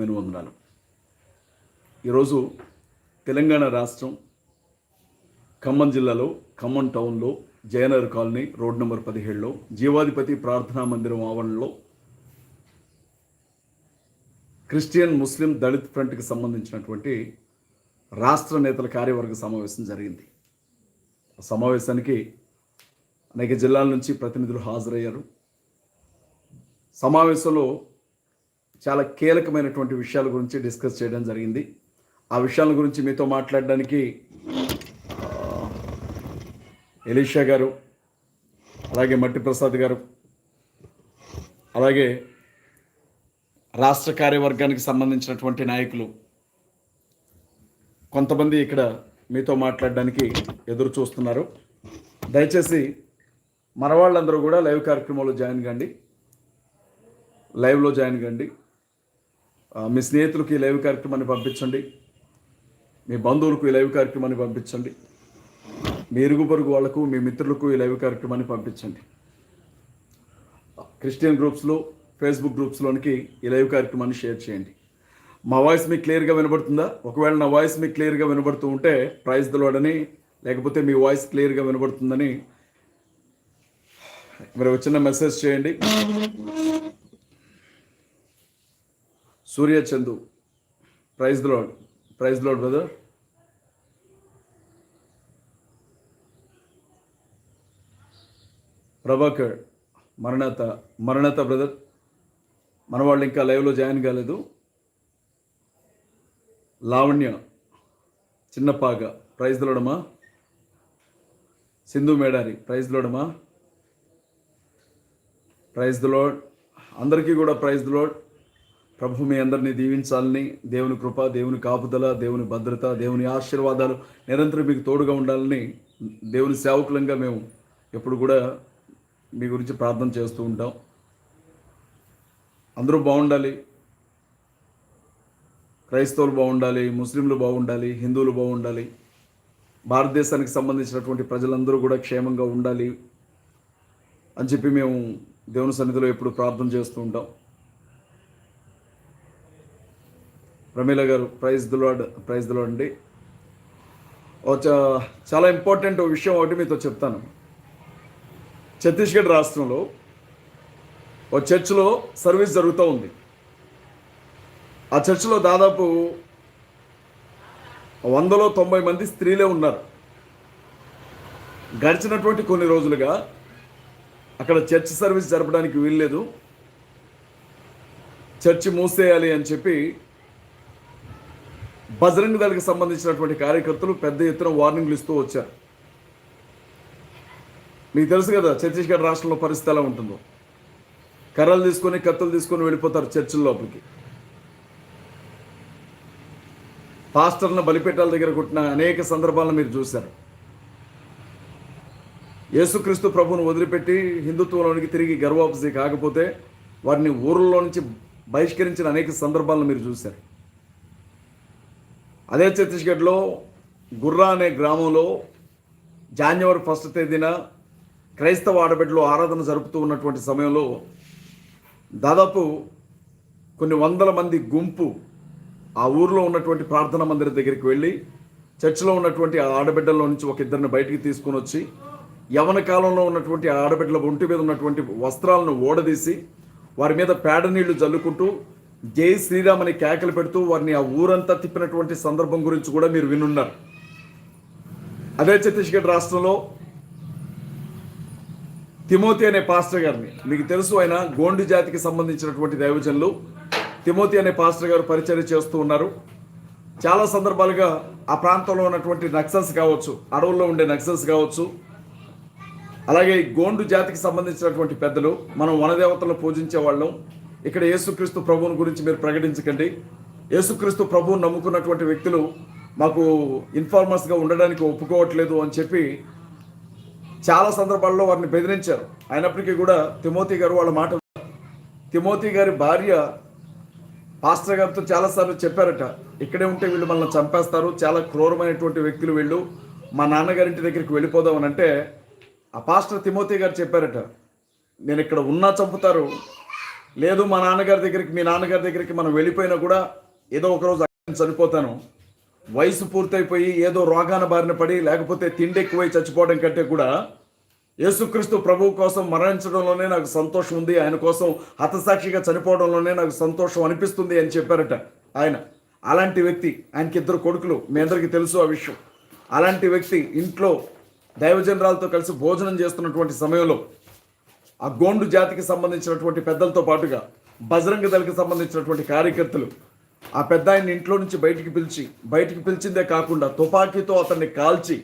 హృదయపూర్వకమైన వందనాలు. ఈరోజు తెలంగాణ రాష్ట్రం ఖమ్మం జిల్లాలో ఖమ్మం టౌన్లో జయనగర్ కాలనీ రోడ్ నెంబర్ పదిహేడులో జీవాధిపతి ప్రార్థనా మందిరం ఆవరణలో క్రిస్టియన్ ముస్లిం దళిత్ ఫ్రంట్కి సంబంధించినటువంటి రాష్ట్ర నేతల కార్యవర్గ సమావేశం జరిగింది. సమావేశానికి అనేక జిల్లాల నుంచి ప్రతినిధులు హాజరయ్యారు. సమావేశంలో చాలా కీలకమైనటువంటి విషయాల గురించి డిస్కస్ చేయడం జరిగింది. ఆ విషయాల గురించి మీతో మాట్లాడడానికి ఎలీషా గారు అలాగే మట్టి ప్రసాద్ గారు అలాగే రాష్ట్ర కార్యవర్గానికి సంబంధించినటువంటి నాయకులు కొంతమంది ఇక్కడ మీతో మాట్లాడడానికి ఎదురు చూస్తున్నారు. దయచేసి మరవాళ్ళందరూ కూడా లైవ్ కార్యక్రమంలో జాయిన్ కండి. లైవ్లో జాయిన్ కండి. మీ స్నేహితులకు ఈ లైవ్ కార్యక్రమాన్ని పంపించండి. మీ బంధువులకు ఈ లైవ్ కార్యక్రమాన్ని పంపించండి. మీ ఇరుగు పొరుగు వాళ్ళకు మీ మిత్రులకు ఈ లైవ్ కార్యక్రమాన్ని పంపించండి. క్రిస్టియన్ గ్రూప్స్లో ఫేస్బుక్ గ్రూప్స్లోనికి ఈ లైవ్ కార్యక్రమాన్ని షేర్ చేయండి. మా వాయిస్ మీకు క్లియర్గా వినబడుతుందా? ఒకవేళ నా వాయిస్ మీకు క్లియర్గా వినబడుతూ ఉంటే ప్రైజ్ దొలవడని లేకపోతే మీ వాయిస్ క్లియర్గా వినబడుతుందని మీరు వచ్చిన మెసేజ్ చేయండి. Surya Chandu. Praise Lord. Praise Lord brother. Prabhakar మరణత మరణత బ్రదర్. మన వాళ్ళు ఇంకా లైవ్లో జాయిన్ కాలేదు. లావణ్య చిన్నపాగ ప్రైజ్ లోడమా సింధు మేడారి ప్రైజ్ లోడమా ప్రైజ్ ద లోడ్. అందరికీ కూడా ప్రైజ్ లోడ్. ప్రభు మీ అందరినీ దీవించాలని దేవుని కృప దేవుని కాపుదల దేవుని భద్రత దేవుని ఆశీర్వాదాలు నిరంతరం మీకు తోడుగా ఉండాలని దేవుని సేవకులంగా మేము ఎప్పుడు కూడా మీ గురించి ప్రార్థన చేస్తూ ఉంటాం. అందరూ బాగుండాలి. క్రైస్తవులు బాగుండాలి ముస్లింలు బాగుండాలి హిందువులు బాగుండాలి. భారతదేశానికి సంబంధించినటువంటి ప్రజలందరూ కూడా క్షేమంగా ఉండాలి అని చెప్పి మేము దేవుని సన్నిధిలో ఎప్పుడు ప్రార్థన చేస్తూ ఉంటాం. ప్రమీల గారు ప్రైజ్ దులాడ్ ప్రైజ్ దులాడండి చాలా ఇంపార్టెంట్ విషయం ఒకటి మీతో చెప్తాను. ఛత్తీస్గఢ్ రాష్ట్రంలో ఓ చర్చిలో సర్వీస్ జరుగుతూ ఉంది. ఆ చర్చ్లో దాదాపు వందలో తొంభై మంది స్త్రీలే ఉన్నారు. గడిచినటువంటి కొన్ని రోజులుగా అక్కడ చర్చ్ సర్వీస్ జరపడానికి వీల్లేదు. చర్చి మూసేయాలి అని చెప్పి బజరంగ్ దళకి సంబంధించినటువంటి కార్యకర్తలు పెద్ద ఎత్తున వార్నింగ్లు ఇస్తూ వచ్చారు. మీకు తెలుసు కదా ఛత్తీస్గఢ్ రాష్ట్రంలో పరిస్థితి ఎలా ఉంటుందో. కర్రలు తీసుకొని కత్తులు తీసుకొని వెళ్ళిపోతారు చర్చిల లోపలికి. పాస్టర్లను బలిపెట్టాల దగ్గర కొట్టిన అనేక సందర్భాలను మీరు చూశారు. యేసుక్రీస్తు ప్రభువును వదిలిపెట్టి హిందుత్వంలోనికి తిరిగి గర్వాపసి కాకపోతే వారిని ఊర్లలో నుంచి బహిష్కరించిన అనేక సందర్భాలను మీరు చూశారు. అదే ఛత్తీస్గఢ్లో గుర్రా అనే గ్రామంలో జాన్యువరి ఫస్ట్ తేదీన క్రైస్తవ ఆడబిడ్డలో ఆరాధన జరుపుతూ ఉన్నటువంటి సమయంలో దాదాపు కొన్ని వందల మంది గుంపు ఆ ఊర్లో ఉన్నటువంటి ప్రార్థనా మందిరం దగ్గరికి వెళ్ళి చర్చిలో ఉన్నటువంటి ఆ ఆడబిడ్డల్లో నుంచి ఒక ఇద్దరిని బయటికి తీసుకొని వచ్చి యవన కాలంలో ఉన్నటువంటి ఆ ఆడబిడ్డల ఒంటి మీద ఉన్నటువంటి వస్త్రాలను ఓడదీసి వారి మీద పేడ నీళ్ళు జల్లుకుంటూ జై శ్రీరామ్ అని కేకలు పెడుతూ వారిని ఆ ఊరంతా తిప్పినటువంటి సందర్భం గురించి కూడా మీరు వినున్నారు. అదే ఛత్తీస్గఢ్ రాష్ట్రంలో తిమోతి అనే పాస్టర్ గారిని మీకు తెలుసు ఆయన గోండు జాతికి సంబంధించినటువంటి దైవజనులు. తిమోతి అనే పాస్టర్ గారు పరిచయం చేస్తూ ఉన్నారు. చాలా సందర్భాలుగా ఆ ప్రాంతంలో ఉన్నటువంటి నక్సల్స్ కావచ్చు అడవుల్లో ఉండే నక్సల్స్ కావచ్చు అలాగే గోండు జాతికి సంబంధించినటువంటి పెద్దలు మనం వనదేవతలను పూజించే వాళ్ళం. ఇక్కడ యేసుక్రీస్తు ప్రభువుని గురించి మీరు ప్రకటించకండి. యేసుక్రీస్తు ప్రభువుని నమ్ముకున్నటువంటి వ్యక్తులు మాకు ఇన్ఫార్మర్స్గా ఉండడానికి ఒప్పుకోవట్లేదు అని చెప్పి చాలా సందర్భాల్లో వారిని బెదిరించారు. అయినప్పటికీ కూడా తిమోతి గారు వాళ్ళ మాట తిమోతి గారి భార్య పాస్టర్ గారితో చాలాసార్లు చెప్పారట ఇక్కడే ఉంటే వీళ్ళు మనల్ని చంపేస్తారు. చాలా క్రూరమైనటువంటి వ్యక్తులు వీళ్ళు. మా నాన్నగారింటి దగ్గరికి వెళ్ళిపోదామని అంటే ఆ పాస్టర్ తిమోతి గారు చెప్పారట నేను ఇక్కడ ఉన్నా చంపుతారు. లేదు మా నాన్నగారి దగ్గరికి మీ నాన్నగారి దగ్గరికి మనం వెళ్ళిపోయినా కూడా ఏదో ఒక రోజు చనిపోతాను వయసు పూర్తయిపోయి ఏదో రోగాన బారిన పడి లేకపోతే తిండి ఎక్కువై చచ్చిపోవడం కంటే కూడా యేసుక్రీస్తు ప్రభువు కోసం మరణించడంలోనే నాకు సంతోషం ఉంది. ఆయన కోసం హతసాక్షిగా చనిపోవడంలోనే నాకు సంతోషం అనిపిస్తుంది అని చెప్పారట ఆయన. అలాంటి వ్యక్తి ఆయనకి ఇద్దరు కొడుకులు మీ అందరికీ తెలుసు ఆ విషయం. అలాంటి వ్యక్తి ఇంట్లో దైవజనరాలతో కలిసి భోజనం చేస్తున్నటువంటి సమయంలో ఆ గోండు జాతికి సంబంధించినటువంటి పెద్దలతో పాటుగా బజరంగ దళకి సంబంధించినటువంటి కార్యకర్తలు ఆ పెద్ద ఆయన ఇంట్లో నుంచి బయటికి పిలిచి బయటికి పిలిచిందే కాకుండా తుపాకీతో అతన్ని కాల్చి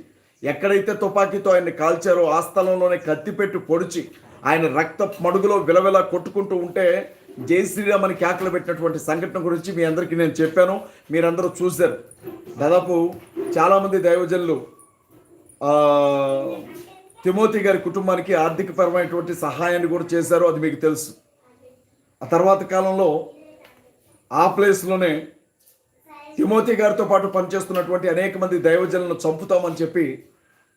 ఎక్కడైతే తుపాకీతో ఆయన్ని కాల్చారో ఆ స్థలంలోనే కత్తి పెట్టి పొడిచి ఆయన రక్త మడుగులో విలవిలా కొట్టుకుంటూ ఉంటే జై శ్రీరామ్ అని కేకలు పెట్టినటువంటి సంఘటన గురించి మీ అందరికీ నేను చెప్పాను. మీరందరూ చూశారు. దాదాపు చాలామంది దైవజనులు తిమోతి గారి కుటుంబానికి ఆర్థికపరమైనటువంటి సహాయాన్ని కూడా చేశారు అది మీకు తెలుసు. ఆ తర్వాత కాలంలో ఆ ప్లేస్లోనే తిమోతి గారితో పాటు పనిచేస్తున్నటువంటి అనేక మంది దైవజనులను చంపుతామని చెప్పి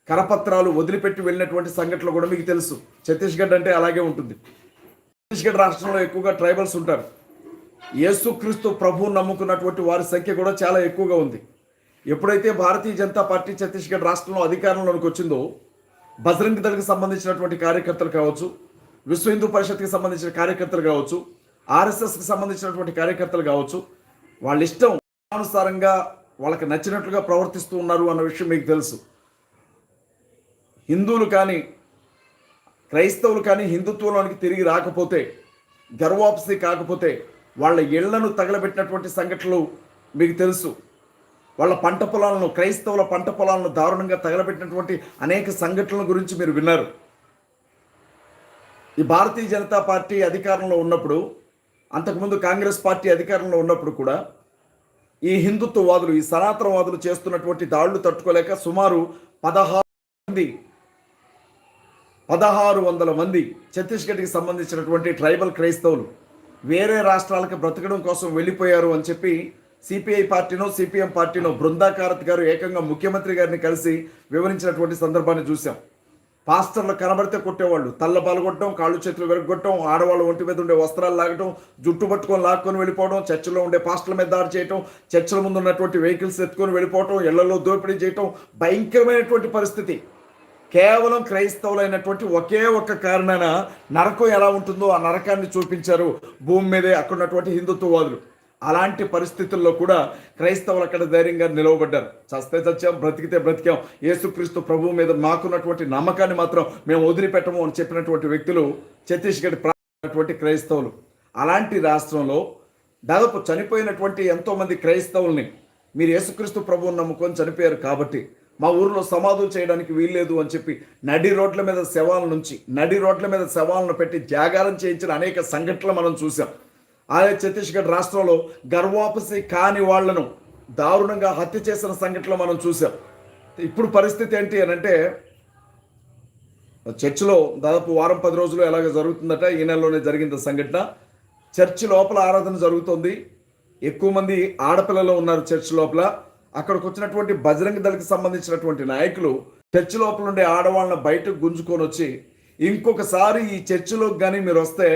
కరపత్రాలు వదిలిపెట్టి వెళ్ళినటువంటి సంఘటనలు కూడా మీకు తెలుసు. ఛత్తీస్గఢ్ అంటే అలాగే ఉంటుంది. ఛత్తీస్గఢ్ రాష్ట్రంలో ఎక్కువగా ట్రైబల్స్ ఉంటారు. యేసుక్రీస్తు ప్రభువు నమ్ముకున్నటువంటి వారి సంఖ్య కూడా చాలా ఎక్కువగా ఉంది. ఎప్పుడైతే భారతీయ జనతా పార్టీ ఛత్తీస్గఢ్ రాష్ట్రంలో అధికారంలోనికి వచ్చిందో బజరంగ్ దళకు సంబంధించినటువంటి కార్యకర్తలు కావచ్చు విశ్వ హిందూ పరిషత్కి సంబంధించిన కార్యకర్తలు కావచ్చు ఆర్ఎస్ఎస్కి సంబంధించినటువంటి కార్యకర్తలు కావచ్చు వాళ్ళ ఇష్టం అనుసారంగా వాళ్ళకి నచ్చినట్లుగా ప్రవర్తిస్తూ ఉన్నారు అన్న విషయం మీకు తెలుసు. హిందువులు కానీ క్రైస్తవులు కానీ హిందుత్వంలోనికి తిరిగి రాకపోతే గర్వాపసి కాకపోతే వాళ్ళ ఇళ్ళను తగలబెట్టినటువంటి సంఘటనలు మీకు తెలుసు. వాళ్ళ పంట పొలాలను క్రైస్తవుల పంట పొలాలను దారుణంగా తగలబెట్టినటువంటి అనేక సంఘటనల గురించి మీరు విన్నారు. ఈ భారతీయ జనతా పార్టీ అధికారంలో ఉన్నప్పుడు అంతకుముందు కాంగ్రెస్ పార్టీ అధికారంలో ఉన్నప్పుడు కూడా ఈ హిందుత్వవాదులు ఈ సనాతనవాదులు చేస్తున్నటువంటి దాడులు తట్టుకోలేక సుమారు పదహారు మంది పదహారు వందల మంది ఛత్తీస్గఢ్కి సంబంధించినటువంటి ట్రైబల్ క్రైస్తవులు వేరే రాష్ట్రాలకు బ్రతకడం కోసం వెళ్ళిపోయారు అని చెప్పి సిపిఐ పార్టీనో సిపిఎం పార్టీనో బృందాకారత్ గారు ఏకంగా ముఖ్యమంత్రి గారిని కలిసి వివరించినటువంటి సందర్భాన్ని చూసాం పాస్టర్లు కనబడితే కొట్టేవాళ్ళు. తల్ల పాల్గొట్టడం కాళ్ళు చేతులు వెరగొట్టడం ఆడవాళ్ళు ఒంటి మీద ఉండే వస్త్రాలు లాగటం జుట్టు పట్టుకొని లాక్కొని వెళ్ళిపోవడం చర్చిలో ఉండే పాస్టర్ల మీద దాడి చేయటం చర్చిల ముందు ఉన్నటువంటి వెహికల్స్ ఎత్తుకొని వెళ్ళిపోవటం ఇళ్ళలో దోపిడీ చేయటం భయంకరమైనటువంటి పరిస్థితి. కేవలం క్రైస్తవులైనటువంటి ఒకే ఒక్క కారణాన నరకం ఎలా ఉంటుందో ఆ నరకాన్ని చూపించారు. భూమి మీదే అక్కడ ఉన్నటువంటి హిందుత్వవాదులు. అలాంటి పరిస్థితుల్లో కూడా క్రైస్తవులు అక్కడ ధైర్యంగా నిలవబడ్డారు. చస్తే చచ్చాం బ్రతికితే బ్రతికాం. యేసుక్రీస్తు ప్రభువు మీద మాకున్నటువంటి నమ్మకాన్ని మాత్రం మేము వదిలిపెట్టము అని చెప్పినటువంటి వ్యక్తులు ఛత్తీస్గఢ్ ప్రాంతటువంటి క్రైస్తవులు. అలాంటి రాష్ట్రంలో దాదాపు చనిపోయినటువంటి ఎంతో మంది క్రైస్తవుల్ని మీరు యేసుక్రీస్తు ప్రభువుని నమ్ముకొని చనిపోయారు కాబట్టి మా ఊరిలో సమాధులు చేయడానికి వీల్లేదు అని చెప్పి నడి రోడ్ల మీద శవాల నుంచి నడి రోడ్ల మీద శవాలను పెట్టి జాగారం చేయించిన అనేక సంఘటనలు మనం చూసాం ఆయా ఛత్తీస్గఢ్ రాష్ట్రంలో గర్వాపసి కాని వాళ్ళను దారుణంగా హత్య చేసిన సంఘటనలు మనం చూసాం ఇప్పుడు పరిస్థితి ఏంటి అని అంటే చర్చిలో దాదాపు వారం పది రోజులు ఎలాగ జరుగుతుందట ఈ నెలలోనే జరిగింది సంఘటన. చర్చి లోపల ఆరాధన జరుగుతుంది. ఎక్కువ మంది ఆడపిల్లలు ఉన్నారు చర్చి లోపల. అక్కడికి వచ్చినటువంటి బజరంగ దళకి సంబంధించినటువంటి నాయకులు చర్చి లోపల ఉండే ఆడవాళ్ళని బయటకు గుంజుకొని వచ్చి ఇంకొకసారి ఈ చర్చిలోకి కానీ మీరు వస్తే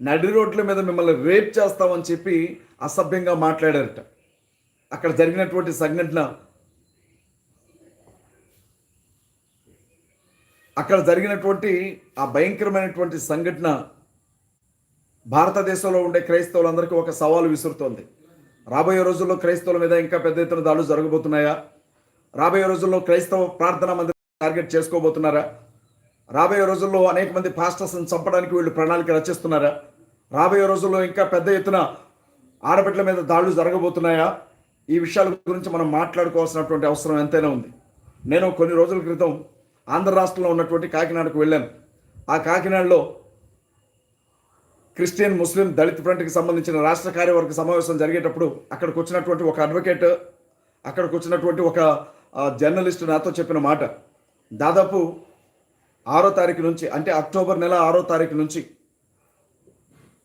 నడి రోడ్ల మీద మిమ్మల్ని రేప్ చేస్తామని చెప్పి అసభ్యంగా మాట్లాడారట. అక్కడ జరిగినటువంటి సంఘటన. అక్కడ జరిగినటువంటి ఆ భయంకరమైనటువంటి సంఘటన భారతదేశంలో ఉండే క్రైస్తవులందరికీ ఒక సవాలు విసురుతోంది. రాబోయే రోజుల్లో క్రైస్తవుల మీద ఇంకా పెద్ద ఎత్తున దాడులు జరగబోతున్నాయా? రాబోయే రోజుల్లో క్రైస్తవ ప్రార్థనా మందిరం టార్గెట్ చేసుకోబోతున్నారా? రాబోయే రోజుల్లో అనేక మంది పాస్టర్స్ని చంపడానికి వీళ్ళు ప్రణాళిక రచిస్తున్నారా? రాబోయే రోజుల్లో ఇంకా పెద్ద ఎత్తున ఆడబిడ్డల మీద దాడులు జరగబోతున్నాయా? ఈ విషయాల గురించి మనం మాట్లాడుకోవాల్సినటువంటి అవసరం ఎంతైనా ఉంది. నేను కొన్ని రోజుల క్రితం ఆంధ్ర రాష్ట్రంలో ఉన్నటువంటి కాకినాడకు వెళ్ళాను. ఆ కాకినాడలో క్రిస్టియన్ ముస్లిం దళిత్ ఫ్రంట్కి సంబంధించిన రాష్ట్ర కార్యవర్గ సమావేశం జరిగేటప్పుడు అక్కడికి వచ్చినటువంటి ఒక అడ్వకేట్ అక్కడికి వచ్చినటువంటి ఒక జర్నలిస్ట్ నాతో చెప్పిన మాట. దాదాపు ఆరో తారీఖు నుంచి అంటే అక్టోబర్ నెల ఆరో తారీఖు నుంచి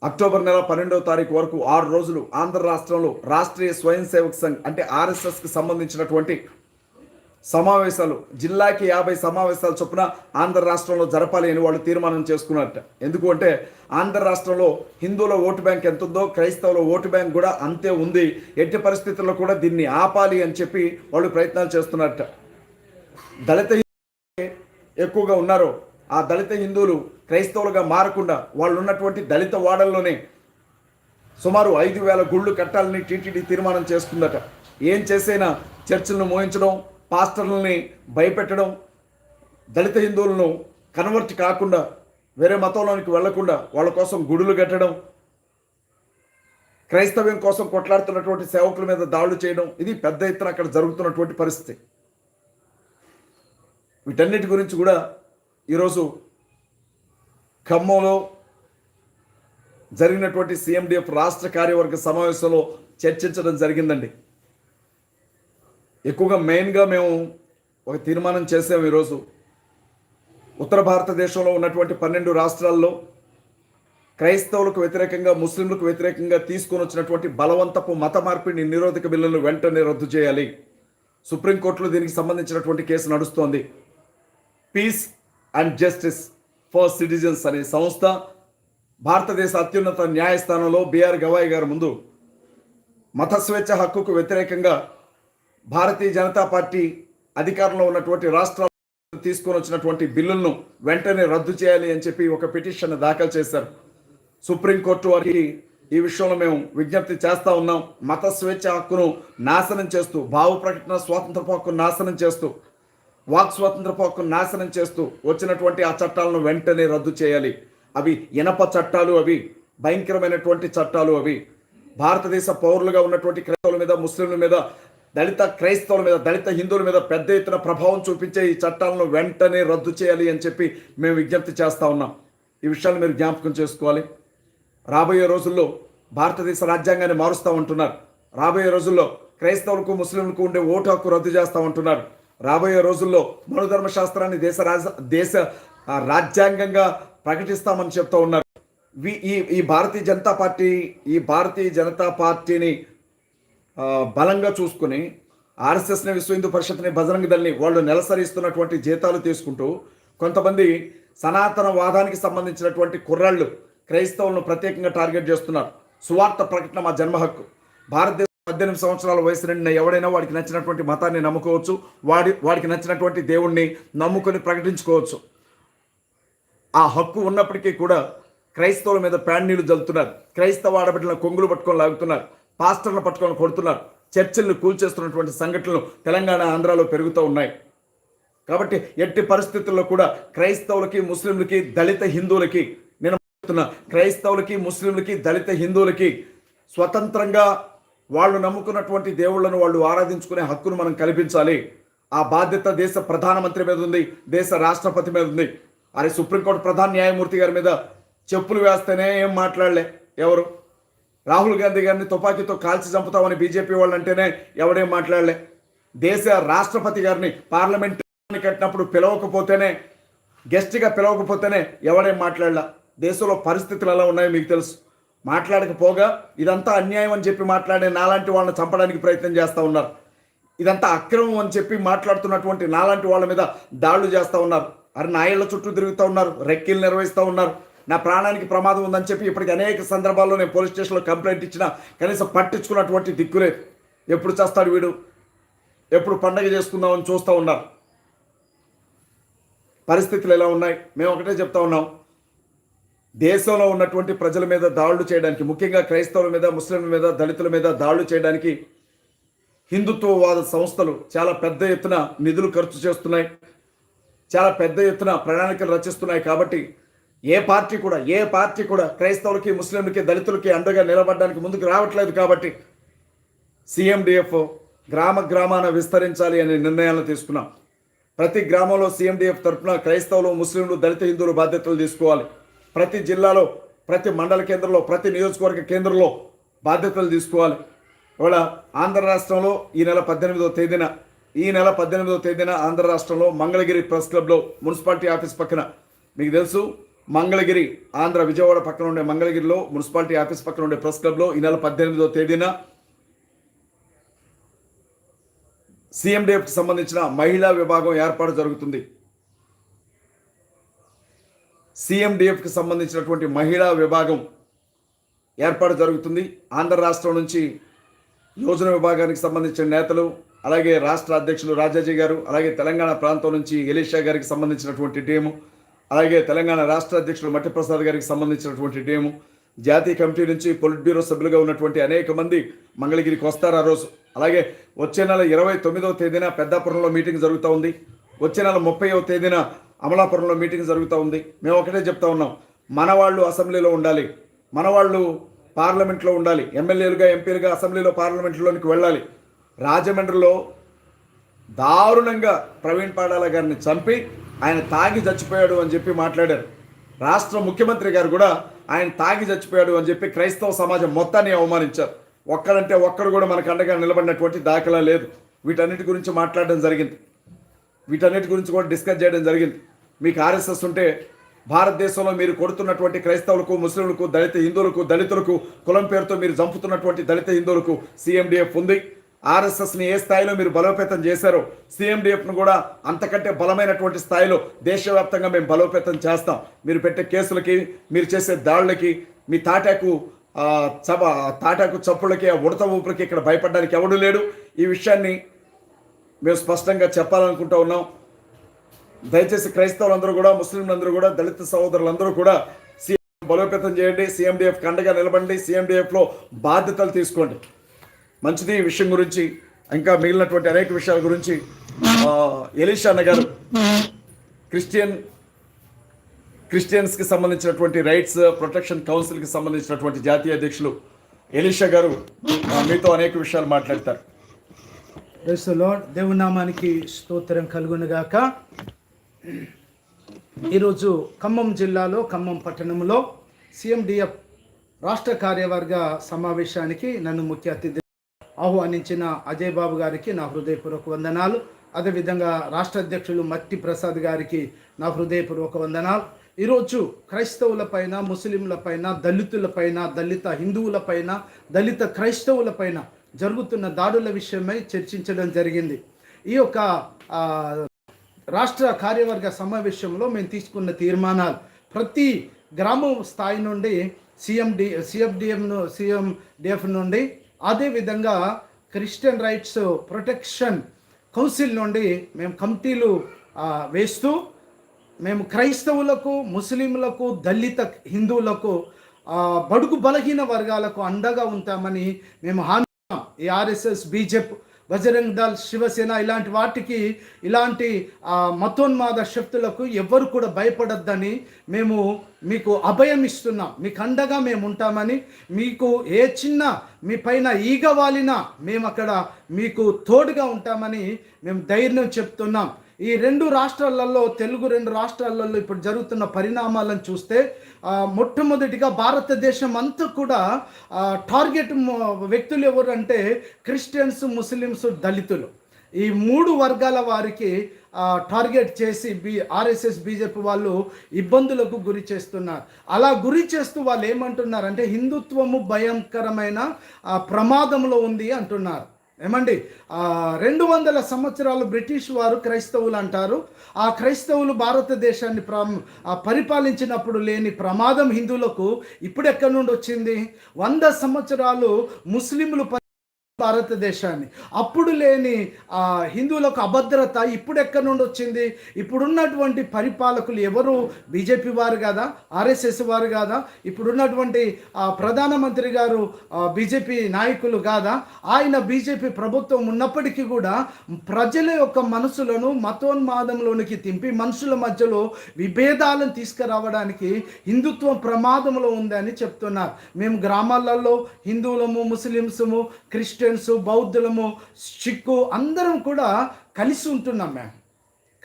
అక్టోబర్ నెల పన్నెండవ తారీఖు వరకు ఆరు రోజులు ఆంధ్ర రాష్ట్రంలో రాష్ట్రీయ స్వయం సేవక్ సంఘ్ అంటే ఆర్ఎస్ఎస్కి సంబంధించినటువంటి సమావేశాలు జిల్లాకి యాభై సమావేశాలు చొప్పున ఆంధ్ర రాష్ట్రంలో జరపాలి అని వాళ్ళు తీర్మానం చేసుకున్నారట ఎందుకు అంటే ఆంధ్ర రాష్ట్రంలో హిందువుల ఓటు బ్యాంక్ ఎంత ఉందో క్రైస్తవుల ఓటు బ్యాంక్ కూడా అంతే ఉంది. ఎట్టి పరిస్థితుల్లో కూడా దీన్ని ఆపాలి అని చెప్పి వాళ్ళు ప్రయత్నాలు చేస్తున్నారట దళిత ఎక్కువగా ఉన్నారో ఆ దళిత హిందువులు క్రైస్తవులుగా మారకుండా వాళ్ళు ఉన్నటువంటి దళిత వాడల్లోనే సుమారు ఐదు వేల గుళ్ళు కట్టాలని టీటీడీ తీర్మానం చేసుకుందట. ఏం చేసైనా చర్చిలను మోయించడం పాస్టర్లని భయపెట్టడం దళిత హిందువులను కన్వర్ట్ కాకుండా వేరే మతంలోనికి వెళ్ళకుండా వాళ్ళ కోసం గుడులు కట్టడం క్రైస్తవ్యం కోసం కొట్లాడుతున్నటువంటి సేవకుల మీద దాడులు చేయడం ఇది పెద్ద ఎత్తున అక్కడ జరుగుతున్నటువంటి పరిస్థితి. వీటన్నిటి గురించి కూడా ఈరోజు ఖమ్మంలో జరిగినటువంటి సీఎండిఎఫ్ రాష్ట్ర కార్యవర్గ సమావేశంలో చర్చించడం జరిగిందండి. ఎక్కువగా మెయిన్గా మేము ఒక తీర్మానం చేసాము ఈరోజు. ఉత్తర భారతదేశంలో ఉన్నటువంటి పన్నెండు రాష్ట్రాల్లో క్రైస్తవులకు వ్యతిరేకంగా ముస్లింలకు వ్యతిరేకంగా తీసుకొని వచ్చినటువంటి బలవంతపు మత మార్పిడి నిరోధక బిల్లులను వెంటనే రద్దు చేయాలి. సుప్రీంకోర్టులో దీనికి సంబంధించినటువంటి కేసు నడుస్తోంది. Peace and justice for citizens అనే సంస్థ భారతదేశ అత్యున్నత న్యాయస్థానంలో బిఆర్ గవాయ్ గారి ముందు మత స్వేచ్ఛ హక్కుకు వ్యతిరేకంగా భారతీయ జనతా పార్టీ అధికారంలో ఉన్నటువంటి రాష్ట్రాలు తీసుకొని వచ్చినటువంటి బిల్లులను వెంటనే రద్దు చేయాలి అని చెప్పి ఒక పిటిషన్ దాఖలు చేశారు. సుప్రీంకోర్టు వారికి ఈ విషయంలో మేము విజ్ఞప్తి చేస్తూ ఉన్నాం. మత స్వేచ్ఛ హక్కును నాశనం చేస్తూ భావ ప్రకటన స్వాతంత్ర హక్కును నాశనం చేస్తూ వాక్ స్వాతంత్ర నాశనం చేస్తూ వచ్చినటువంటి ఆ చట్టాలను వెంటనే రద్దు చేయాలి. అవి ఇనప చట్టాలు అవి భయంకరమైనటువంటి చట్టాలు అవి. భారతదేశ పౌరులుగా ఉన్నటువంటి క్రైస్తవుల మీద ముస్లింల మీద దళిత క్రైస్తవుల మీద దళిత హిందువుల మీద పెద్ద ఎత్తున ప్రభావం చూపించే ఈ చట్టాలను వెంటనే రద్దు చేయాలి అని చెప్పి మేము విజ్ఞప్తి చేస్తూ ఉన్నాం. ఈ విషయాలు మీరు జ్ఞాపకం చేసుకోవాలి. రాబోయే రోజుల్లో భారతదేశ రాజ్యాంగాన్ని మారుస్తూ ఉంటున్నారు. రాబోయే రోజుల్లో క్రైస్తవులకు ముస్లింలకు ఉండే ఓటు హక్కు రద్దు చేస్తూ ఉంటున్నారు. రాబోయే రోజుల్లో మనోధర్మశాస్త్రాన్ని దేశ రాజ దేశ రాజ్యాంగంగా ప్రకటిస్తామని చెప్తూ ఉన్నారు. వి- ఈ ఈ భారతీయ జనతా పార్టీ ఈ భారతీయ జనతా పార్టీని బలంగా చూసుకుని ఆర్ఎస్ఎస్ని విశ్వ హిందూ పరిషత్ని బజరంగ దళని వాళ్ళు నెలసరిస్తున్నటువంటి జీతాలు తీసుకుంటూ కొంతమంది సనాతన వాదానికి సంబంధించినటువంటి కుర్రాళ్ళు క్రైస్తవులను ప్రత్యేకంగా టార్గెట్ చేస్తున్నారు. సువార్త ప్రకటన మా జన్మ హక్కు. భారతదేశ పద్దెనిమిది సంవత్సరాల వయసు నిండిన ఎవడైనా వాడికి నచ్చినటువంటి మతాన్ని నమ్ముకోవచ్చు వాడి వాడికి నచ్చినటువంటి దేవుణ్ణి నమ్ముకొని ప్రకటించుకోవచ్చు. ఆ హక్కు ఉన్నప్పటికీ కూడా క్రైస్తవుల మీద ప్యాన్నీళ్ళు జల్లుతున్నారు. క్రైస్తవ ఆడబిడ్డలను కొంగులు పట్టుకొని లాగుతున్నారు పాస్టర్లను పట్టుకొని కొడుతున్నారు చర్చిలను కూల్చేస్తున్నటువంటి సంఘటనలు తెలంగాణ ఆంధ్రాలో పెరుగుతూ ఉన్నాయి. కాబట్టి ఎట్టి పరిస్థితుల్లో కూడా క్రైస్తవులకి ముస్లింలకి దళిత హిందువులకి నేను క్రైస్తవులకి ముస్లింలకి దళిత హిందువులకి స్వతంత్రంగా వాళ్ళు నమ్ముకున్నటువంటి దేవుళ్ళను వాళ్ళు ఆరాధించుకునే హక్కును మనం కల్పించాలి. ఆ బాధ్యత దేశ ప్రధానమంత్రి మీద ఉంది దేశ రాష్ట్రపతి మీద ఉంది. అరే సుప్రీంకోర్టు ప్రధాన న్యాయమూర్తి గారి మీద చెప్పులు వేస్తేనే ఏం మాట్లాడలే? ఎవరు? రాహుల్ గాంధీ గారిని తుపాకీతో కాల్చి చంపుతామని బీజేపీ వాళ్ళు అంటేనే ఎవడేం మాట్లాడలే? దేశ రాష్ట్రపతి గారిని పార్లమెంట్ కట్టినప్పుడు పిలవకపోతేనే గెస్ట్గా పిలవకపోతేనే ఎవడేం మాట్లాడలా? దేశంలో పరిస్థితులు ఎలా ఉన్నాయో మీకు తెలుసు. మాట్లాడకపోగా ఇదంతా అన్యాయం అని చెప్పి మాట్లాడే నాలాంటి వాళ్ళని చంపడానికి ప్రయత్నం చేస్తూ ఉన్నారు. ఇదంతా అక్రమం అని చెప్పి మాట్లాడుతున్నటువంటి నాలాంటి వాళ్ళ మీద దాడులు చేస్తూ ఉన్నారు. అరే నా ఇళ్ళ చుట్టూ తిరుగుతూ ఉన్నారు రెక్కీలు నిర్వహిస్తూ ఉన్నారు. నా ప్రాణానికి ప్రమాదం ఉందని చెప్పి ఇప్పటికి అనేక సందర్భాల్లో నేను పోలీస్ స్టేషన్లో కంప్లైంట్ ఇచ్చినా కనీసం పట్టించుకున్నటువంటి దిక్కులేదు ఎప్పుడు చేస్తాడు వీడు? ఎప్పుడు పండగ చేసుకుందామని చూస్తూ ఉన్నారు. పరిస్థితులు ఎలా ఉన్నాయి? మేము ఒకటే చెప్తా ఉన్నాం. దేశంలో ఉన్నటువంటి ప్రజల మీద దాడులు చేయడానికి ముఖ్యంగా క్రైస్తవుల మీద ముస్లింల మీద దళితుల మీద దాడులు చేయడానికి హిందుత్వవాద సంస్థలు చాలా పెద్ద ఎత్తున నిధులు ఖర్చు చేస్తున్నాయి. చాలా పెద్ద ఎత్తున ప్రణాళికలు రచిస్తున్నాయి కాబట్టి ఏ పార్టీ కూడా ఏ పార్టీ కూడా క్రైస్తవులకి ముస్లింలకి దళితులకి అండగా నిలబడడానికి ముందుకు రావట్లేదు కాబట్టి సీఎండిఎఫ్ గ్రామ గ్రామాన విస్తరించాలి అనే నిర్ణయాలను తీసుకున్నాం. ప్రతి గ్రామంలో సీఎండిఎఫ్ తరఫున క్రైస్తవులు ముస్లింలు దళిత హిందువులు బాధ్యతలు తీసుకోవాలి. ప్రతి జిల్లాలో ప్రతి మండల కేంద్రంలో ప్రతి నియోజకవర్గ కేంద్రంలో బాధ్యతలు తీసుకోవాలి. ఇవాళ ఆంధ్ర రాష్ట్రంలో ఈ నెల పద్దెనిమిదవ తేదీన ఈ నెల పద్దెనిమిదవ తేదీన ఆంధ్ర రాష్ట్రంలో మంగళగిరి ప్రెస్ క్లబ్లో మున్సిపాలిటీ ఆఫీస్ పక్కన. మీకు తెలుసు మంగళగిరి ఆంధ్ర విజయవాడ పక్కన ఉండే మంగళగిరిలో మున్సిపాలిటీ ఆఫీస్ పక్కన ఉండే ప్రెస్ క్లబ్లో ఈ నెల పద్దెనిమిదవ తేదీన సీఎండీఎఫ్కి సంబంధించిన మహిళా విభాగం ఏర్పాటు జరుగుతుంది. సిఎండిఎఫ్కి సంబంధించినటువంటి మహిళా విభాగం ఏర్పాటు జరుగుతుంది. ఆంధ్ర రాష్ట్రం నుంచి యోజన విభాగానికి సంబంధించిన నేతలు అలాగే రాష్ట్ర అధ్యక్షులు రాజాజీ గారు అలాగే తెలంగాణ ప్రాంతం నుంచి ఎలీషా గారికి సంబంధించినటువంటి టీము అలాగే తెలంగాణ రాష్ట్ర అధ్యక్షులు మట్టిప్రసాద్ గారికి సంబంధించినటువంటి టీము జాతీయ కమిటీ నుంచి పొలిట్ బ్యూరో సభ్యులుగా ఉన్నటువంటి అనేక మంది మంగళగిరికి వస్తారు ఆ రోజు. అలాగే వచ్చే నెల ఇరవై తొమ్మిదవ తేదీన పెద్దాపురంలో మీటింగ్ జరుగుతూ ఉంది. వచ్చే నెల ముప్పైవ తేదీన అమలాపురంలో మీటింగ్ జరుగుతూ ఉంది. మేము ఒకటే చెప్తా ఉన్నాం. మన వాళ్ళు అసెంబ్లీలో ఉండాలి. మన వాళ్ళు పార్లమెంట్లో ఉండాలి. ఎమ్మెల్యేలుగా ఎంపీలుగా అసెంబ్లీలో పార్లమెంట్లోనికి వెళ్ళాలి. రాజమండ్రిలో దారుణంగా ప్రవీణ్ పాడాల గారిని చంపి ఆయన తాగి చచ్చిపోయాడు అని చెప్పి మాట్లాడారు. రాష్ట్ర ముఖ్యమంత్రి గారు కూడా ఆయన తాగి చచ్చిపోయాడు అని చెప్పి క్రైస్తవ సమాజం మొత్తాన్ని అవమానించారు. ఒక్కడంటే ఒక్కడు కూడా మనకు అండగా నిలబడినటువంటి దాఖలా లేదు. వీటన్నిటి గురించి మాట్లాడడం జరిగింది. వీటన్నిటి గురించి కూడా డిస్కస్ చేయడం జరిగింది. మీకు ఆర్ఎస్ఎస్ ఉంటే భారతదేశంలో మీరు కొడుతున్నటువంటి క్రైస్తవులకు ముస్లింలకు దళిత హిందువులకు దళితులకు కులం పేరుతో మీరు చంపుతున్నటువంటి దళిత హిందువులకు సీఎండిఎఫ్ ఉంది. ఆర్ఎస్ఎస్ని ఏ స్థాయిలో మీరు బలోపేతం చేశారో సీఎండిఎఫ్ను కూడా అంతకంటే బలమైనటువంటి స్థాయిలో దేశవ్యాప్తంగా మేము బలోపేతం చేస్తాం. మీరు పెట్టే కేసులకి మీరు చేసే దాడులకి మీ తాటాకు చబ తాటాకు చప్పులకి ఆ ఉడత ఊపిరికి ఇక్కడ భయపడడానికి ఎవడూ లేడు. ఈ విషయాన్ని మేము స్పష్టంగా చెప్పాలనుకుంటూ ఉన్నాం. దయచేసి క్రైస్తవులందరూ కూడా ముస్లింలందరూ కూడా దళిత సహోదరులందరూ కూడా సీఎం బలోపేతం చేయండి సీఎండిఎఫ్ కండగా నిలబండి సీఎండిఎఫ్లో బాధ్యతలు తీసుకోండి. మంచిది ఈ విషయం గురించి ఇంకా మిగిలినటువంటి అనేక విషయాల గురించి ఎలీషా అన్న గారు క్రిస్టియన్ క్రిస్టియన్స్కి సంబంధించినటువంటి రైట్స్ ప్రొటెక్షన్ కౌన్సిల్కి సంబంధించినటువంటి జాతీయ అధ్యక్షులు ఎలీషా గారు మీతో అనేక విషయాలు మాట్లాడతారు. ప్రైస్ లార్డ్ స్తోత్రం కలుగునుగాక. ఈరోజు ఖమ్మం జిల్లాలో ఖమ్మం పట్టణంలో సిఎండిఎఫ్ రాష్ట్ర కార్యవర్గ సమావేశానికి నన్ను ముఖ్య అతిథి ఆహ్వానించిన అజయ్ బాబు గారికి నా హృదయపూర్వక వందనాలు. అదేవిధంగా రాష్ట్ర అధ్యక్షులు మట్టి ప్రసాద్ గారికి నా హృదయపూర్వక వందనాలు. ఈరోజు క్రైస్తవులపైన ముస్లింలపైన దళితులపైన దళిత హిందువులపైన దళిత క్రైస్తవులపైన జరుగుతున్న దాడుల విషయమై చర్చించడం జరిగింది. ఈ యొక్క రాష్ట్ర కార్యవర్గ సమావేశంలో మేము తీసుకున్న తీర్మానాలు ప్రతి గ్రామం స్థాయి నుండి సిఎండి సిఎఫ్డిఎం సిఎం డిఎఫ్ నుండి అదేవిధంగా క్రిస్టియన్ రైట్స్ ప్రొటెక్షన్ కౌన్సిల్ నుండి మేము కమిటీలు వేస్తూ మేము క్రైస్తవులకు ముస్లింలకు దళిత హిందువులకు బడుగు బలహీన వర్గాలకు అండగా ఉంటామని మేము హామీ ఈ ఆర్ఎస్ఎస్ బీజేపీ బజరంగ్ దళ్ శివసేన ఇలాంటి వాటికి ఇలాంటి మతోన్మాద శక్తులకు ఎవ్వరు కూడా భయపడొద్దని మేము మీకు అభయం ఇస్తున్నాం. మీకు అండగా మేము ఉంటామని మీకు ఏ చిన్న మీ పైన ఈగ వాలినా మేము అక్కడ మీకు తోడుగా ఉంటామని మేము ధైర్యం చెప్తున్నాం. ఈ రెండు రాష్ట్రాలలో తెలుగు రెండు రాష్ట్రాలలో ఇప్పుడు జరుగుతున్న పరిణామాలను చూస్తే మొట్టమొదటిగా భారతదేశం అంతా కూడా టార్గెట్ వ్యక్తులు ఎవరు అంటే క్రిస్టియన్స్ ముస్లిమ్స్ దళితులు. ఈ మూడు వర్గాల వారికి టార్గెట్ చేసి బి ఆర్ఎస్ఎస్ బీజేపీ వాళ్ళు ఇబ్బందులకు గురి చేస్తున్నారు. అలా గురి చేస్తూ వాళ్ళు ఏమంటున్నారంటే హిందుత్వము భయంకరమైన ప్రమాదంలో ఉంది అంటున్నారు. ఏమండి? ఆ, రెండు వందల సంవత్సరాలు బ్రిటిష్ వారు క్రైస్తవులు అంటారు. ఆ క్రైస్తవులు భారతదేశాన్ని పరిపాలించినప్పుడు లేని ప్రమాదం హిందువులకు ఇప్పుడు ఎక్కడి నుండి వచ్చింది వంద సంవత్సరాలు ముస్లింలు భారతదేశాన్ని. అప్పుడు లేని హిందువులకు అభద్రత ఇప్పుడు ఎక్కడి నుండి వచ్చింది? ఇప్పుడున్నటువంటి పరిపాలకులు ఎవరు? బీజేపీ వారు కాదా? ఆర్ఎస్ఎస్ వారు కాదా? ఇప్పుడున్నటువంటి ప్రధానమంత్రి గారు బీజేపీ నాయకులు కాదా? ఆయన బీజేపీ ప్రభుత్వం ఉన్నప్పటికీ కూడా ప్రజల యొక్క మనసులను మతోన్మాదంలోనికి తింపి మనుషుల మధ్యలో విభేదాలను తీసుకురావడానికి హిందుత్వం ప్రమాదంలో ఉందని చెప్తున్నారు. మేము గ్రామాలలో హిందువులము ముస్లిమ్సము క్రిస్టియన్స్ బౌద్ధులము సిక్కు అందరం కూడా కలిసి ఉంటున్నాం మేము.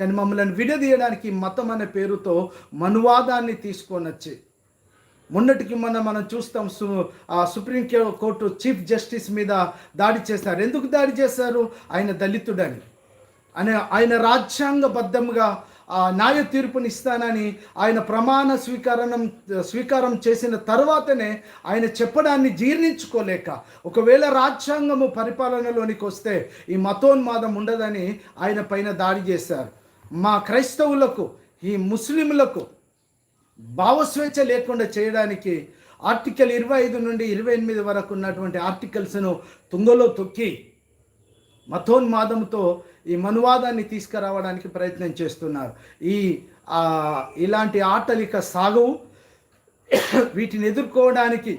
కానీ మమ్మల్ని విడదీయడానికి మతం అనే పేరుతో మనువాదాన్ని తీసుకొని వచ్చి మొన్నటికి మొన్న మనం చూస్తాం సు ఆ సుప్రీం కోర్టు చీఫ్ జస్టిస్ మీద దాడి చేశారు. ఎందుకు దాడి చేశారు? ఆయన దళితుడని. అనే ఆయన రాజ్యాంగబద్ధంగా న్యాయ తీర్పునిస్తానని ఆయన ప్రమాణ స్వీకారణం స్వీకారం చేసిన తర్వాతనే ఆయన చెప్పడాన్ని జీర్ణించుకోలేక ఒకవేళ రాజ్యాంగము పరిపాలనలోనికి వస్తే ఈ మతోన్మాదం ఉండదని ఆయన పైన దాడి చేశారు. మా క్రైస్తవులకు ఈ ముస్లింలకు భావస్వేచ్ఛ లేకుండా చేయడానికి ఆర్టికల్ ఇరవై ఐదు నుండి ఇరవై ఎనిమిది వరకు ఉన్నటువంటి ఆర్టికల్స్ను తుంగలో తొక్కి మతోన్మాదంతో ఈ మనువాదాన్ని తీసుకురావడానికి ప్రయత్నం చేస్తున్నారు. ఈ ఇలాంటి ఆటలిక సాగవు వీటిని ఎదుర్కోవడానికి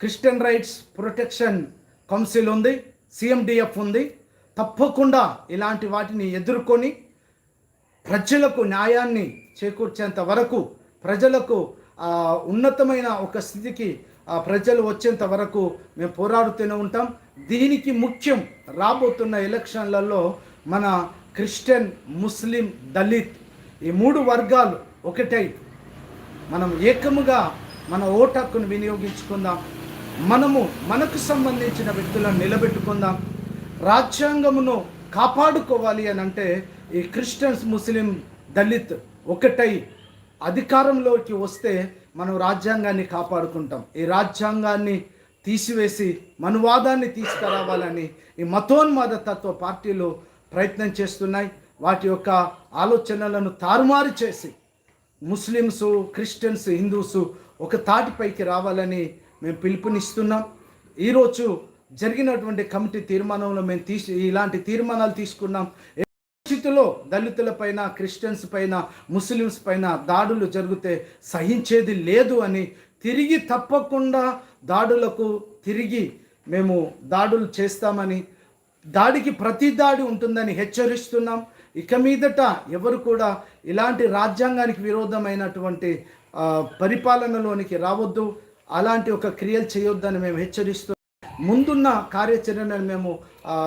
క్రిస్టియన్ రైట్స్ ప్రొటెక్షన్ కౌన్సిల్ ఉంది సిఎండిఎఫ్ ఉంది. తప్పకుండా ఇలాంటి వాటిని ఎదుర్కొని ప్రజలకు న్యాయాన్ని చేకూర్చేంత వరకు ప్రజలకు ఉన్నతమైన ఒక స్థితికి ప్రజలు వచ్చేంత వరకు మేము పోరాడుతూనే ఉంటాం. దీనికి ముఖ్యం రాబోతున్న ఎలక్షన్లలో మన క్రిస్టియన్ ముస్లిం దళిత్ ఈ మూడు వర్గాలు ఒకటై. మనం ఏకముగా మన ఓటు హక్కును వినియోగించుకుందాం. మనము మనకు సంబంధించిన వ్యక్తులను నిలబెట్టుకుందాం. రాజ్యాంగమును కాపాడుకోవాలి అని అంటే ఈ క్రిస్టియన్స్ ముస్లిం దళిత్ ఒకటై. అధికారంలోకి వస్తే మనం రాజ్యాంగాన్ని కాపాడుకుంటాం. ఈ రాజ్యాంగాన్ని తీసివేసి మనువాదాన్ని తీసుకురావాలని ఈ మతోన్మాద తత్వ పార్టీలు ప్రయత్నం చేస్తున్నాయి. వాటి యొక్క ఆలోచనలను తారుమారు చేసి ముస్లిమ్స్ క్రిస్టియన్స్ హిందూస్ ఒక తాటిపైకి రావాలని మేము పిలుపునిస్తున్నాం. ఈరోజు జరిగినటువంటి కమిటీ తీర్మానంలో మేము తీసి ఇలాంటి తీర్మానాలు తీసుకున్నాం. స్థితిలో దళితుల పైన క్రిస్టియన్స్ పైన ముస్లిమ్స్ పైన దాడులు జరిగితే సహించేది లేదు అని తిరిగి తప్పకుండా దాడులకు తిరిగి మేము దాడులు చేస్తామని దాడికి ప్రతి దాడి ఉంటుందని హెచ్చరిస్తున్నాం. ఇక మీదట ఎవరు కూడా ఇలాంటి రాజ్యాంగానికి విరోధమైనటువంటి పరిపాలనలోనికి రావద్దు. అలాంటి ఒక క్రియలు చేయొద్దని మేము హెచ్చరిస్తున్నాం. ముందున్న కార్యాచరణను మేము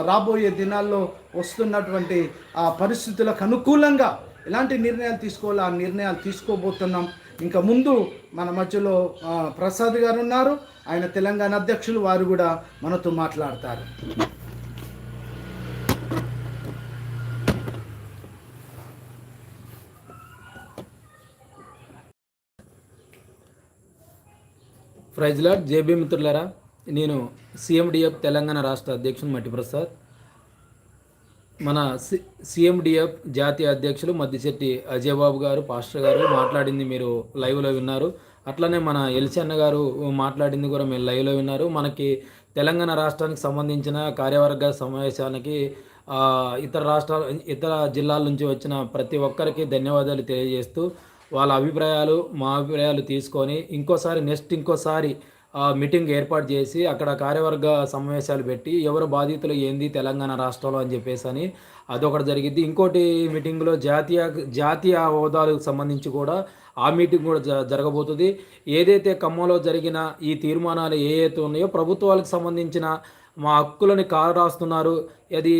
రాబోయే దినాల్లో వస్తున్నటువంటి ఆ పరిస్థితులకు అనుకూలంగా ఎలాంటి నిర్ణయాలు తీసుకోవాలో ఆ నిర్ణయాలు తీసుకోబోతున్నాం. ఇంకా ముందు మన మధ్యలో ప్రసాద్ గారు ఉన్నారు. ఆయన తెలంగాణ అధ్యక్షులు వారు కూడా మనతో మాట్లాడతారు. ప్రైజ్లాడ్ జేబీ మిత్రులారా. నేను సిఎండిఎఫ్ తెలంగాణ రాష్ట్ర అధ్యక్షుడు మట్టి ప్రసాద్ మన సి సిఎండిఎఫ్ జాతీయ అధ్యక్షులు మద్దిశెట్టి అజయ్ బాబు గారు పాస్టర్ గారు మాట్లాడింది మీరు లైవ్లో విన్నారు. అట్లనే మన ఎలిచన్న గారు మాట్లాడింది కూడా మీరు లైవ్లో విన్నారు. మనకి తెలంగాణ రాష్ట్రానికి సంబంధించిన కార్యవర్గ సమావేశానికి ఇతర రాష్ట్రాల ఇతర జిల్లాల నుంచి వచ్చిన ప్రతి ఒక్కరికి ధన్యవాదాలు తెలియజేస్తూ వాళ్ళ అభిప్రాయాలు మా అభిప్రాయాలు తీసుకొని ఇంకోసారి నెక్స్ట్ ఇంకోసారి మీటింగ్ ఏర్పాటు చేసి అక్కడ కార్యవర్గ సమావేశాలు పెట్టి ఎవరు బాధితులు ఏంది తెలంగాణ రాష్ట్రంలో అని చెప్పేసి అని అదొకటి జరిగింది ఇంకోటి మీటింగ్లో జాతీయ జాతీయ హోదాలకు సంబంధించి కూడా ఆ మీటింగ్ కూడా జ- జరగబోతుంది. ఏదైతే ఖమ్మంలో జరిగిన ఈ తీర్మానాలు ఏ అయితే ఉన్నాయో ప్రభుత్వాలకు సంబంధించిన మా హక్కులని కారాస్తున్నారు. రాస్తున్నారు అది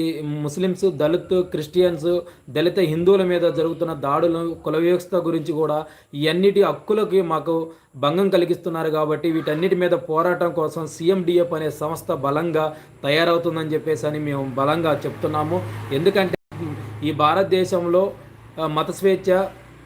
ముస్లిమ్స్ దళిత్ క్రిస్టియన్స్ దళిత హిందువుల మీద జరుగుతున్న దాడులు కుల వ్యవస్థ గురించి కూడా ఇవన్నిటి హక్కులకి మాకు భంగం కలిగిస్తున్నారు కాబట్టి వీటన్నిటి మీద పోరాటం కోసం సీఎండిఎఫ్ అనే సంస్థ బలంగా తయారవుతుందని చెప్పేసి అని మేము బలంగా చెప్తున్నాము. ఎందుకంటే ఈ భారతదేశంలో మత స్వేచ్ఛ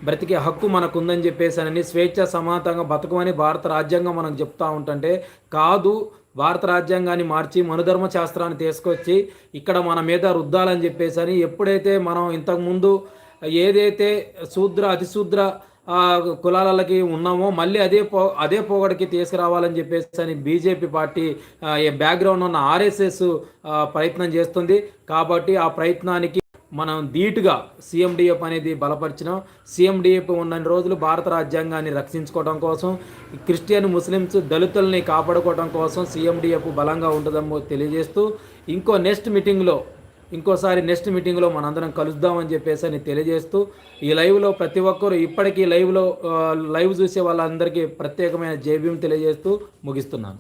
బ్రతికే హక్కు మనకు ఉందని చెప్పేసి అని స్వేచ్ఛ సమానతంగా బతకమని భారత రాజ్యాంగం మనం చెప్తా ఉంటుంటే కాదు భారత రాజ్యాంగాన్ని మార్చి మనుధర్మ శాస్త్రాన్ని తీసుకొచ్చి ఇక్కడ మన మీద రుద్దాలని చెప్పేసి అని ఎప్పుడైతే మనం ఇంతకుముందు ఏదైతే శూద్ర అతిశూద్ర కులాలకి ఉన్నామో మళ్ళీ అదే పో అదే పోగడికి తీసుకురావాలని చెప్పేసి అని బీజేపీ పార్టీ బ్యాక్గ్రౌండ్ ఉన్న ఆర్ఎస్ఎస్ ప్రయత్నం చేస్తుంది. కాబట్టి ఆ ప్రయత్నానికి మనం ధీటుగా సీఎండిఎఫ్ అనేది బలపరిచినాం. సీఎండిఎఫ్ ఉన్న రోజులు భారత రాజ్యాంగాన్ని రక్షించుకోవడం కోసం క్రిస్టియన్ ముస్లిమ్స్ దళితుల్ని కాపాడుకోవడం కోసం సీఎండిఎఫ్ బలంగా ఉంటుందని తెలియజేస్తూ ఇంకో నెక్స్ట్ మీటింగ్లో ఇంకోసారి నెక్స్ట్ మీటింగ్లో మనందరం కలుద్దామని చెప్పేసి అని తెలియజేస్తూ ఈ లైవ్లో ప్రతి ఒక్కరూ ఇప్పటికీ లైవ్లో లైవ్ చూసే వాళ్ళందరికీ ప్రత్యేకమైన జైభీం తెలియజేస్తూ ముగిస్తున్నాను.